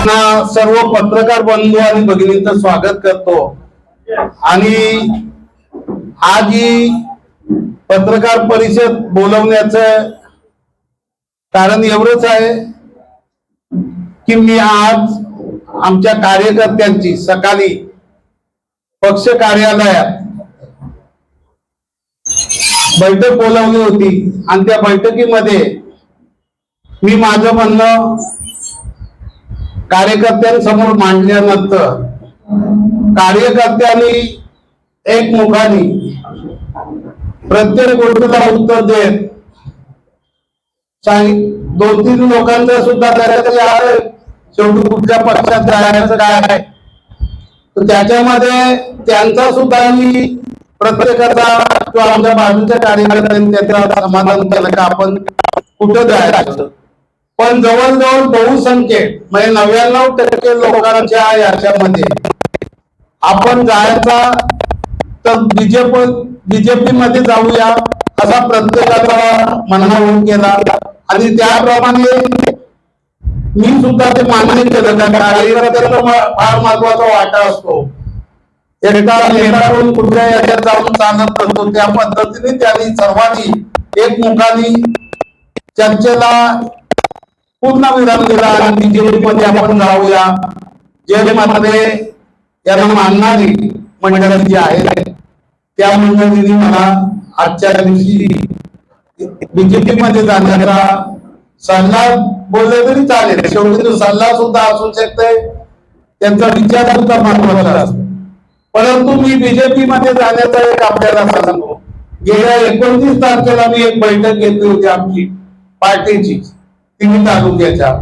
सर्व पत्रकार बंधू आणि भगिनींचं स्वागत करतो. आणि आज ही पत्रकार परिषद बोलवण्याचं कारण एवढंच आहे की मी आज आमच्या कार्यकर्त्यांची सकाळी पक्ष कार्यालयात बैठक बोलावली होती. आणि त्या बैठकीमध्ये मी माझं म्हणणं कार्यकर्त्यांसमोर मांडल्यानंतर कार्यकर्त्यांनी एक मुखाने प्रत्येक गोष्टीला उत्तर देत दोन तीन लोकांचा सुद्धा त्याच्यात आहे. शेवटी कुठल्या पक्षात जायचं काय? आहे तर त्याच्यामध्ये त्यांचा सुद्धा मी प्रत्येकाचा किंवा आमच्या बाजूच्या कार्यकर्त्यांनी त्याचं समाधान केलं का आपण कुठं जायचं? पण जवळजवळ बहुसंख्य म्हणजे नव्याण्णव टक्के लोकांच्या याच्यामध्ये. आपण जायचा तर बीजेपी बीजेपी मध्ये जाऊया असा प्रत्येकाचा मनावून केला आणि त्याप्रमाणे मी सुद्धा ते मान्य केलं त्या कार्यकर्त्याला फार महत्त्वाचा वाटा असतो. एका नेत्याकडून कुठल्या याच्यात जाऊन चालत असतो त्या पद्धतीने त्यांनी सर्वांनी एकमुखानी चर्चेला पूर्ण विराम दिला आणि बीजेपी मध्ये आपण जाऊया जे मध्ये यांना मानणारी मंडळी जी आहे त्या मंडळींनी मला आजच्या दिवशी बीजेपी मध्ये जाण्याचा सल्ला बोलले तरी चालेल. शेवटी तो सल्ला सुद्धा असू शकते त्यांचा विचार सुद्धा महत्त्वाचा असतो. परंतु मी बीजेपी मध्ये जाण्याचा एक आपल्याला सांगतो. गेल्या एकोणतीस तारखेला मी एक बैठक घेतली होती आमची पार्टीची. तिन्ही तालुक्याच्या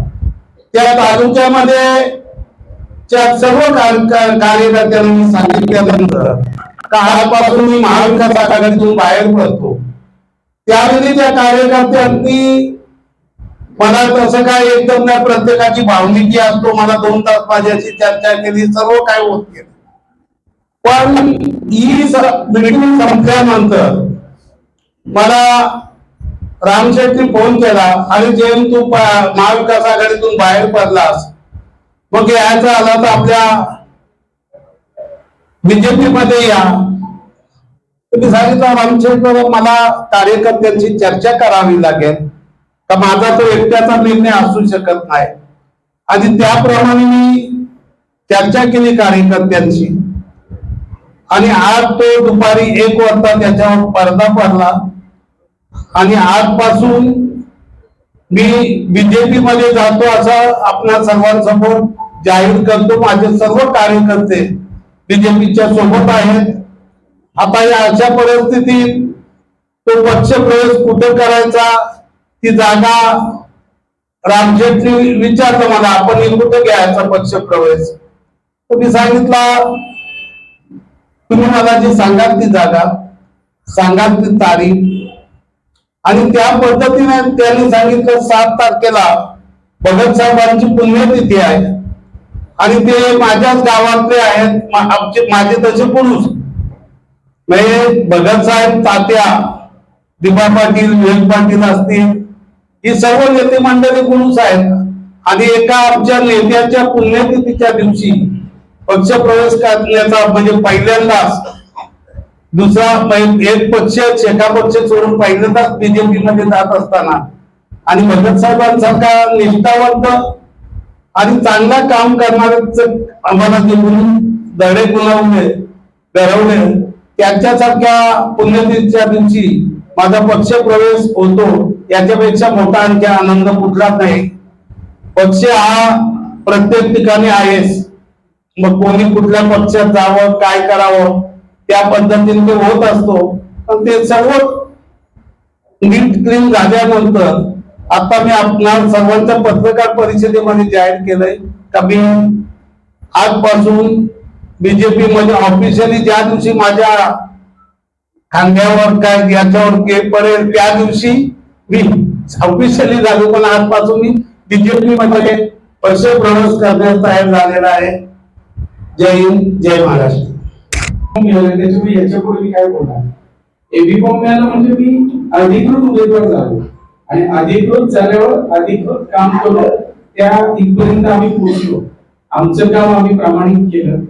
त्या तालुक्यामध्ये सर्व कार्य- कार्यकर्त्यांनी सांगितल्यानंतर काळापासून मी महाविकास आघाडीतून बाहेर पडतो. त्यावेळी त्या कार्यकर्त्यांनी मला तसं काय एकदम नाही प्रत्येकाची भावनिकी असतो मला दोन तास माझ्याशी चर्चा केली सर्व काय होत गेलं. पण ही मिटिंग संपल्यानंतर मला राम फोन केला आणि जेम तू महाविकास आघाडीतून बाहेर पडलास. मग यायचं आला तर आपल्या बीजेपी मध्ये या. तुम्ही सांगितलं राम मला कार्यकर्त्यांची चर्चा करावी लागेल. का माझा तो एकट्याचा निर्णय असू शकत नाही. आणि त्याप्रमाणे मी चर्चा केली कार्यकर्त्यांशी आणि आज तो दुपारी एक वाजता त्याच्यावर पडदा पडला. आणि आजपासून मी बीजेपी मध्ये जातो असं आपल्या सर्वांसमोर जाहीर करतो. माझे सर्व कार्यकर्ते बीजेपीच्या सोबत आहेत. आता या अशा परिस्थितीत तो पक्ष प्रवेश कुठे करायचा ती जागा रामजेटली विचारलं मला आपण कुठे घ्यायचा पक्ष प्रवेश? तर मी सांगितला तुम्ही मला जी सांगाल ती जागा सांगाल ती तारीख आणि त्या पद्धतीने त्यांनी सांगितलं सात तारखेला भगत साहेबांची पुण्यतिथी आहे. आणि ते माझ्याच गावातले आहेत आमचे माझे तसे पुरुष. म्हणजे भगत साहेब तात्या दिबा पाटील विवेक पाटील असतील ही सर्व नेते मंडळी पुरुष आहेत. आणि एका आमच्या नेत्याच्या पुण्यतिथीच्या दिवशी पक्ष प्रवेश करण्याचा म्हणजे पहिल्यांदाच दुसरा पै- एक पक्ष शेका पक्ष सोडून पहिल्यांदाच बीजेपी मध्ये जात असताना. आणि भगत साहेबांसारखा निष्ठावंत आणि चांगला काम करणाऱ्याच आम्हाला जे धडे गुलावले घडवले त्यांच्यासारख्या पुण्यतिथीच्या दिवशी माझा पक्ष प्रवेश होतो याच्यापेक्षा मोठा आणखी आनंद कुठलाच नाही. पक्ष हा प्रत्येक ठिकाणी आहेस मग कोणी कुठल्या पक्षात जावं काय करावं? त्या पद्धतीने ते होत असतो. पण ते सर्व नीट क्लीन झाल्यानंतर आता मी आपल्या सर्वांच्या पत्रकार परिषदेमध्ये जाहीर केलंय. का मी आजपासून बीजेपी मध्ये ऑफिशियली ज्या दिवशी माझ्या खांद्यावर काय याच्यावर के पडेल त्या दिवशी मी ऑफिशियली झालो. पण आजपासून मी बीजेपी मध्ये पैसे प्रवेश करण्यास तयार झालेला आहे. जय हिंद जय महाराष्ट्र. मिळालं तुम्ही याच्यापुढे मी काय बोलणार? एबी फॉर्म मिळालं म्हणजे मी अधिकृत उमेदवार झालो. आणि अधिकृत झाल्यावर अधिकृत काम करून त्या इथपर्यंत आम्ही पोहोचलो. आमचं काम आम्ही प्रामाणिक केलं.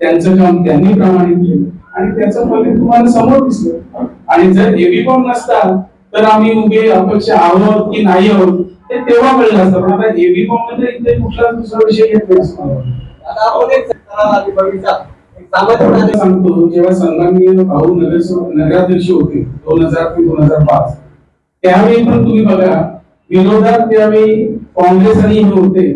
त्यांचं काम त्यांनी प्रामाणिक केलं. आणि त्याचं फलित तुम्हाला समोर दिसलं. आणि जर एबी फॉर्म नसता तर आम्ही उभे अपक्ष आहोत की नाही आहोत ते तेव्हा कळलं असतं. पण आता एबी फॉर्ममध्ये इथे कुठला दुसरा विषय घेतला नाही. सांगतो जेव्हा सन्माननीय भाऊ नगर नगराध्यक्ष होते दोन हजार ते दोन हजार पाच त्यावेळी पण तुम्ही बघा विरोधात त्यावेळी काँग्रेस आणि हे होते.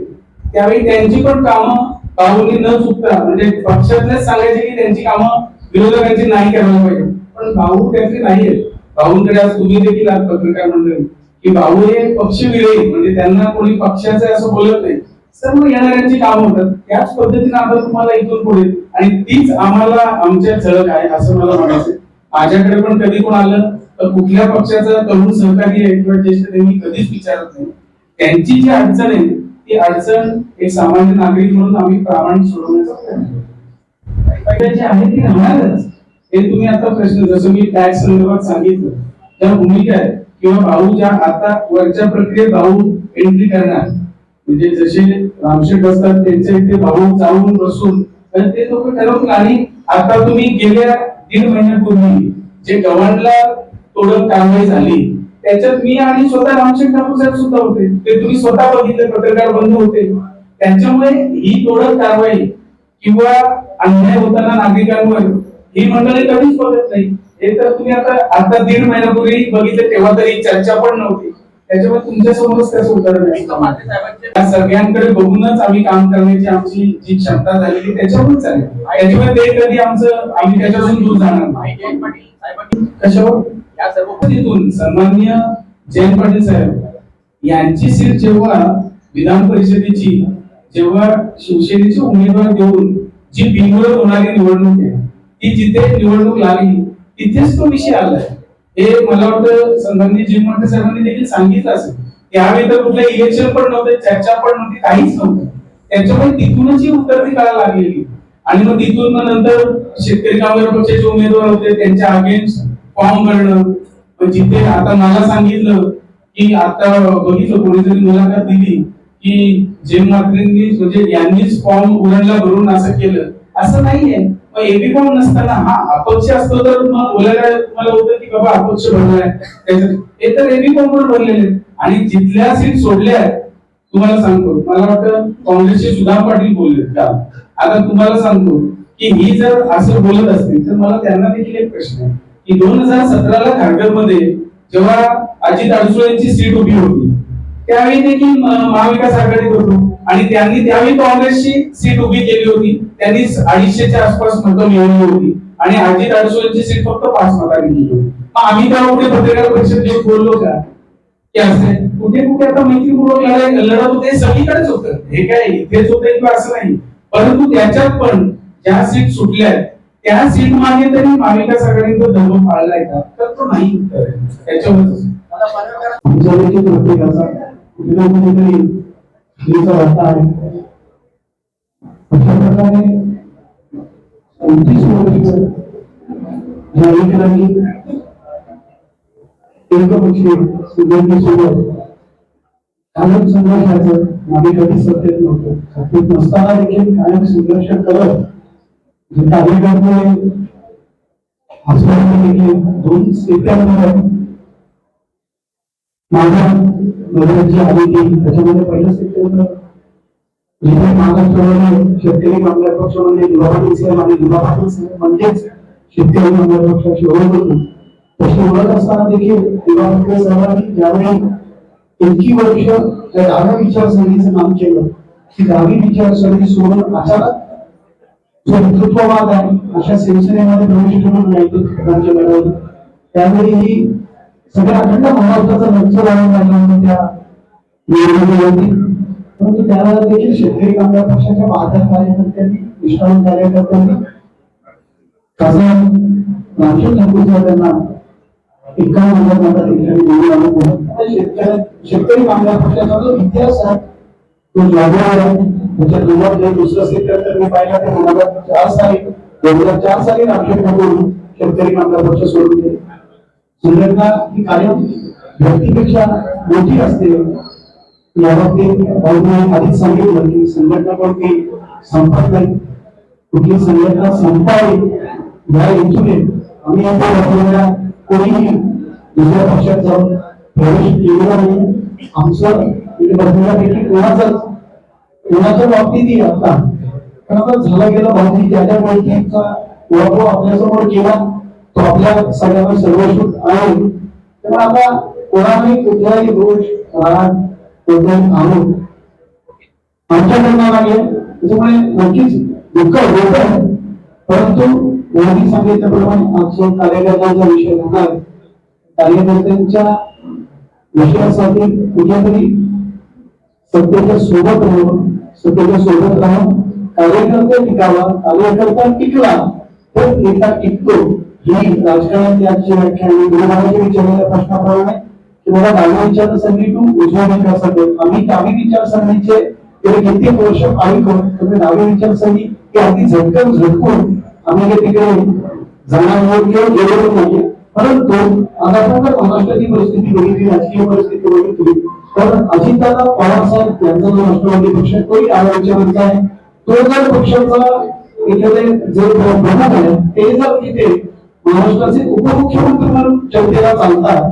त्यावेळी त्यांची पण कामं भाऊनी न चुकता म्हणजे पक्षातलेच सांगायचे की त्यांची कामं विरोधकांची नाही करायला पाहिजे. पण भाऊ त्यातले नाही आहेत भाऊंकडे आज तुम्ही देखील आज पत्रकार मंडळी की भाऊ हे पक्ष विरोधी म्हणजे त्यांना कोणी पक्षाचं असं बोलत नाही. सर्व येणाऱ्यांची काम होतात त्याच पद्धतीने आता तुम्हाला इथून पुढे आणि तीच आम्हाला आमच्या झळक आहे असं मला म्हणायचं माझ्याकडे पण कधी कोण आलं तर कुठल्या पक्षाचा तरुण सहकारी आहे किंवा ज्येष्ठ मी कधीच विचारत नाही. त्यांची जी अडचण आहे ती अडचण एक सामान्य नागरिक म्हणून आम्ही प्रामाणिक सोडवण्याचा प्रयत्न जे आहे ती राहणारच हे तुम्ही आता प्रश्न जसं मी टॅक्स संदर्भात सांगितलं त्या भूमिका आहे किंवा भाऊ ज्या आता वरच्या प्रक्रियेत भाऊ एंट्री करणार म्हणजे जसे रामशेठ असतात त्यांचे ते भाऊ जाऊन बसून तर ते लोक ठरवून आणि आता तुम्ही गेल्या दीड महिन्यापूर्वी जे गव्हाणला तोडक कारवाई झाली त्याच्यात मी आणि स्वतः रामशेठ ठाकूर साहेब सुद्धा होते. ते तुम्ही स्वतः बघितले पत्रकार बंधू होते. त्यांच्यामुळे ही तोडक कारवाई किंवा अन्याय होताना नागरिकांवर ही मंडळी कधीच बघत नाही. हे तर तुम्ही आता आता दीड महिन्यापूर्वी बघितले तेव्हा तरी चर्चा पण नव्हती. त्याच्यामुळे तुमच्या समोरच त्याचं उदाहरण आहे सगळ्यांकडे बघूनच आम्ही काम करण्याची आमची जी क्षमता झालेली त्याच्यावरच आहे त्याच्यामुळे ते कधी आमचं आम्ही त्याच्यापासून दूर जाणार नाही. कशावर? या सर्व तिथून सन्माननीय जयंत पाटील साहेब यांची सीट जेव्हा विधान परिषदेची जेव्हा शिवसेनेचे उमेदवार देऊन जी बिनविरोध होणारी निवडणूक आहे ती जिथे निवडणूक लागली तिथेच तो विषय आलाय हे मला वाटतं सन्माननीय जयंत पाटील साहेबांनी देखील सांगितलं असेल. त्यावेळी तर कुठलं इलेक्शन पण नव्हते चर्चा पण नव्हती काहीच नव्हतं. त्याच्यामुळे तिथूनच ही उतरती कळा लागलेली. आणि मग तिथून मग नंतर शेतकरी कामगार पक्षाचे उमेदवार होते त्यांच्या अगेन्स्ट फॉर्म करणं जिथे आता मला सांगितलं की आता बघितलं कोणीतरी मुलाखत दिली की जे मात्रेंनी म्हणजे यांनीच फॉर्म उरणला भरून असं केलं. असं नाहीये. मग एबी फॉर्म नसताना हा अपक्ष असतो तर मग बोलायला तुम्हाला होतं की बाबा अपक्ष भरलाय त्याच्यात हे तर एबी फॉर्म पण भरलेले आहेत. आणि जिथल्या सीट सोडल्या आहेत, तुम्हाला सांगतो. मला वाटतं काँग्रेसचे सुदाम पाटील बोलले का? आता तुम्हाला सांगतो की ही जर असं बोलत असतील तर मला त्यांना देखील एक प्रश्न आहे. की दोन हजार सतराला खारघरमध्ये जेव्हा अजित अडसुळेंची सीट उभी होती त्यावेळी देखील महाविकास आघाडीत होतो. आणि त्यांनी त्यावेळी काँग्रेसची सीट उभी केली होती. त्यांनी अडीचशेच्या आसपास मतं मिळवली होती. आणि अजित अडसूळ यांची सीट फक्त पाच मतांनी गेली होती. मग आम्ही तेव्हा कुठे पत्रकार परिषद घेऊन बोललो का? की असे कुठे कुठे आता मैत्रीपूर्वक लढाई लढत होते सगळीकडेच होतं. हे काय इथेच होते किंवा असं नाही. परंतु त्याच्यात पण ज्या सीट सुटल्या आहेत, त्या सीट मागे तरी महाविकास आघाडीचा धर्म पाळलाय का तर तो नाही देखील प्रत्येकाचा कुठे ना कुठेतरी स्त्रीचा वाटा आहे. अशा प्रकारे पंचवीस वर्ष ज्या लेकरांनी एकपक्षी सुगंधीसोबत कायम संघर्षाचं मागे कधी सत्तेत नव्हतं. सत्तेत नसताना देखील कायम संघर्ष करत जे कार्यकर्ते असताना देखील दोन स्थित्यांमध्ये माझ्या नजरेत आली ती त्याच्यामध्ये पहिलं स्थिती होतं. जिथे महाराष्ट्रामध्ये शेतकरी कामगार पक्ष म्हणजे दुरापाटील साहेब आणि दुरापाटील साहेब म्हणजेच शेतकरी कामगार पक्षाची ओळख होती. तशी ओळख असताना देखील दुरापाटील साहेबांनी ज्यावेळी इतकी वर्ष त्या डाव्या विचारसरणीचं काम केलं ती डावी विचारसरणी सोडून अचानक जो नेतृत्ववाद आहे अशा शिवसेनेमध्ये प्रवेश करून नेतृत्व राज्य त्यावेळी ही सगळ्या अखंड महाराष्ट्राचा मंच लावून लागला होता त्या निवडणुकीवरती. परंतु त्यावेळेला देखील शेतकरी कामगार पक्षाच्या बहादर कार्यकर्त्यांनी निष्ठावून कार्यकर्त्यांनी खासदार रामचंद्र ठाकूर त्यांना एकावन्न हजार मतात ठिकाणी निवडून आणून दिलं. शेतकरी कामगार पक्षाचा जो इतिहास आहे तो जागरूक आहे. त्याच्या दोन जे दुसरं सेक्टर तर मी पाहिलं तर दोन हजार चार साली दोन हजार चार साली रामचंद्र ठाकूर शेतकरी कामगार पक्ष सोडून दिले संघटना ही कायम व्यक्तीपेक्षा मोठी असते. या बाबतीत आधीच सांगितलं की संघटना कोणती संपत नाही. कुठली संघटना संपावी या हेतूने आम्ही आता वापरलेल्या कोणीही दुसऱ्या पक्षात जाऊन प्रवेश केलेला नाही. आमचं इथे बसण्यापैकी कोणाचाच कोणाच्या बाबतीतही आता. पण आता झालं गेलं भाऊनी ज्या ज्या गोष्टींचा आपल्यासमोर केला. तो आपल्या सगळ्यांना सर्वश्रुत आहे. तेव्हा आता कोणालाही कुठलाही दोष राग कोणत्याही आणून आमच्याकडनं लागेल त्याच्यामुळे नक्कीच दुःख होत आहे. परंतु यांनी सांगितल्याप्रमाणे आजच्या कार्यकर्त्यांचा विषय होणार. कार्यकर्त्यांच्या विषयासाठी कुठेतरी सत्तेच्या सोबत राहून सत्तेच्या सोबत राहून कार्यकर्ते टिकावा कार्यकर्ता टिकला तर नेता टिकतो. ही राजकारणाची आजची व्याख्या आणि गुरुमानाच्या विचारलेल्या प्रश्नाप्रमाणे की बाबा डावी विचारसरणी टू उजव्या विचारसरणी आम्ही डावी विचारसरणीचे गेले कित्येक वर्ष पाळी करून तुम्ही डावी विचारसरणी की अगदी झटकन झटकून आम्ही हे तिकडे जाणार किंवा गेलेलो नाहीये परंतु आता आपण जर महाराष्ट्राची परिस्थिती बघितली राजकीय परिस्थिती बघितली. तर अजितदादा पवार साहेब यांचा जो राष्ट्रवादी पक्ष तोही डाव्या विचारांचा आहे. तो जर पक्षाचा एखादे जे प्रमुख आहे ते जर तिथे महाराष्ट्राचे उपमुख्यमंत्री म्हणून जनतेला चालतात.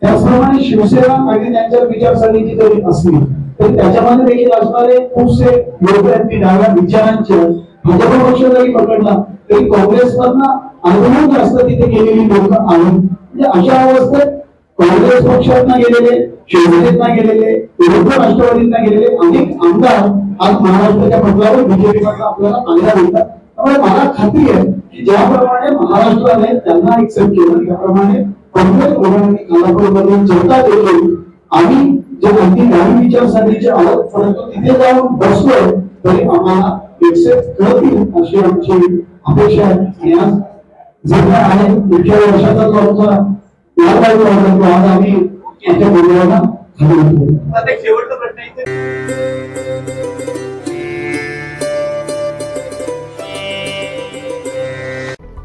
त्याचप्रमाणे शिवसेना आणि त्यांच्या विचारसरणीची जरी असली तर त्याच्यामध्ये देखील असणारे खूपसे लोक आहेत की डाव्या विचारांचे भाजप पक्ष जरी पकडला तरी काँग्रेसमधनं अनुभव जास्त तिथे गेलेली लोक आहेत. म्हणजे अशा अवस्थेत काँग्रेस पक्षातना गेलेले शिवसेनेतना गेलेले विरुद्ध राष्ट्रवादीतना गेलेले अनेक आमदार आज महाराष्ट्राच्या पटलावर बीजेपी आपल्याला पाहायला मिळतात. त्यामुळे मला खात्री आहे की ज्याप्रमाणे महाराष्ट्राने त्यांना एक्सेप्ट केलं त्याप्रमाणे काँग्रेस ओढावणी कालापूरमध्ये जनता देखील आम्ही जे अगदी नवीन विचारसरणीचे आहोत परंतु तिथे जाऊन बसलोय तरी आम्हाला एक्सेप्ट करतील अशी आमची अपेक्षा आहे. आणि आज जे काय आहे पुढच्या वर्षाचा जो आमचा मार्ग आहे, तो आज आम्ही आमच्या बोलण्याला शेवटचा प्रश्न